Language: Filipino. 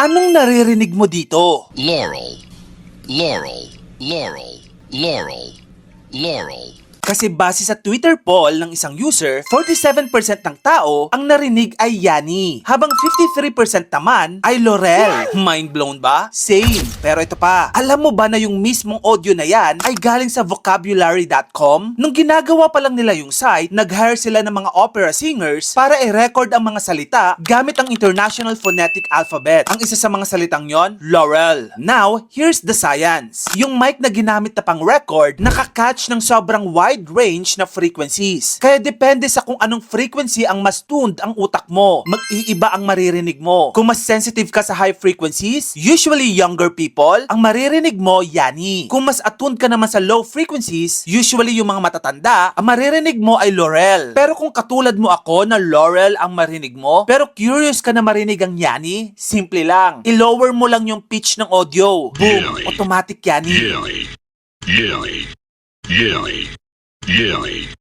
Anong naririnig mo dito? laurel, laurel, laurel, laurel, laurel. Kasi base sa Twitter poll ng isang user, 47% ng tao ang narinig ay Yani, habang 53% naman ay Laurel. Mind blown ba? Same. Pero ito pa, alam mo ba na yung mismong audio na yan ay galing sa vocabulary.com? Nung ginagawa pa lang nila yung site, nag-hire sila ng mga opera singers para i-record ang mga salita gamit ang International Phonetic Alphabet. Ang isa sa mga salitang yon, Laurel. Now, here's the science. Yung mic na ginamit na pang record, nakakatch ng sobrang wide range na frequencies. Kaya depende sa kung anong frequency ang mas tuned ang utak mo. Mag-iiba ang maririnig mo. Kung mas sensitive ka sa high frequencies, usually younger people, ang maririnig mo, yani. Kung mas attuned ka naman sa low frequencies, usually yung mga matatanda, ang maririnig mo ay Laurel. Pero kung katulad mo ako na Laurel ang marinig mo, pero curious ka na marinig ang yani, simple lang. I-lower mo lang yung pitch ng audio. Boom! Automatic yani. Yelly, yelly, yelly, yelly,